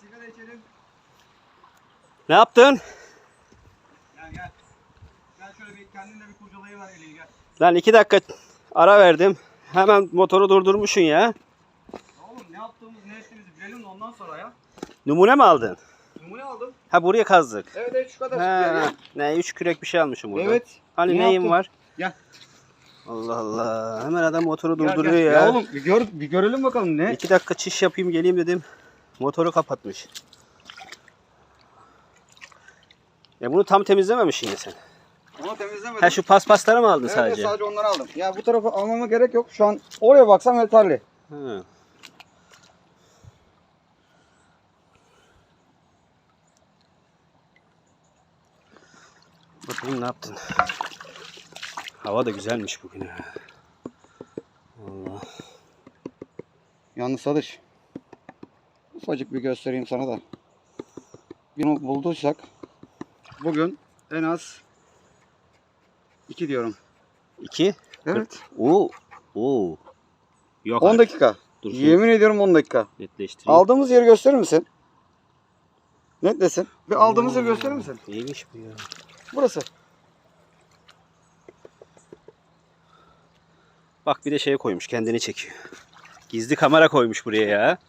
sigara içelim. Ne yaptın? Gel gel. Gel şöyle bir kendinle bir kurcalayıver Eli'yi gel. Lan iki dakika ara verdim. Hemen motoru durdurmuşsun ya. Oğlum ne yaptığımız ne ettiğimizi bilelim de ondan sonra ya. Numune mi aldın? Numune aldım. Ha buraya kazdık. Evet evet şu kadar. Ha, ne üç kürek bir şey almışım burada. Evet. Hani Ne neyin yaptın? var? Gel. Allah Allah. Hemen adam motoru durduruyor ya. Ya oğlum bir, gör, bir görelim bakalım ne? İki dakika çiş yapayım geleyim dedim. Motoru kapatmış. Ya bunu tam temizlememişsin ya sen. Onu temizlemedim. Ha şu paspasları mı aldın evet, sadece? sadece onları aldım. Ya bu tarafa almama gerek yok. Şu an oraya baksam yeterli. Ha. Bakayım ne yaptın? Hava da güzelmiş bugün. Allah. Yalnız Sadış. Ufacık bir göstereyim sana da. Bunu bulduysak bugün en az 2 diyorum. İki. Evet. Oo. Oo. Yok 10 artık. dakika. Dur şu Yemin ediyorum 10 dakika. netleştireyim. Aldığımız yeri gösterir misin? Netlesin. Bir aldığımız yeri gösterir misin? Neymiş bu ya? Burası. Bak bir de şey koymuş kendini çekiyor. Gizli kamera koymuş buraya ya.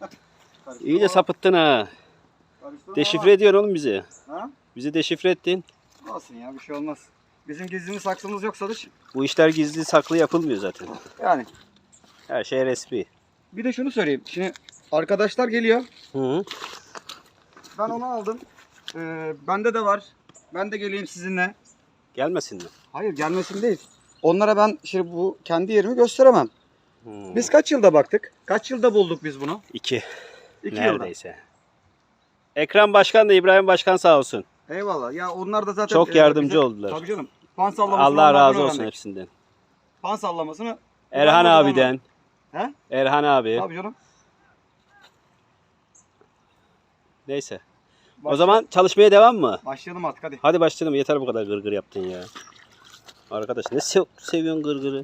İyice sapıttın ha. Deşifre ediyorsun oğlum bizi. Ha? Bizi deşifre ettin. Olsun ya bir şey olmaz. Bizim gizlimiz saklımız yok Sadış. Bu işler gizli saklı yapılmıyor zaten. Yani. Her şey resmi. Bir de şunu söyleyeyim. Şimdi arkadaşlar geliyor. Hı. Ben onu aldım. Ee, bende de var. Ben de geleyim sizinle. Gelmesin mi? Hayır gelmesin değil. Onlara ben şimdi bu kendi yerimi gösteremem. Hı. Biz kaç yılda baktık? Kaç yılda bulduk biz bunu? İki. İki yılda. Neredeyse. Ekrem Başkan da İbrahim Başkan sağ olsun. Eyvallah. Ya onlar da zaten Çok e, yardımcı bize- oldular. Tabii canım. Pan sallamasını Allah razı olsun öğrendik. hepsinden. Pan sallamasını Erhan abiden. He? Erhan abi. Tabii canım. Neyse. O Başla- zaman çalışmaya devam mı? Başlayalım artık hadi. Hadi başlayalım. Yeter bu kadar gırgır yaptın ya. Arkadaş ne sev seviyorsun gırgırı?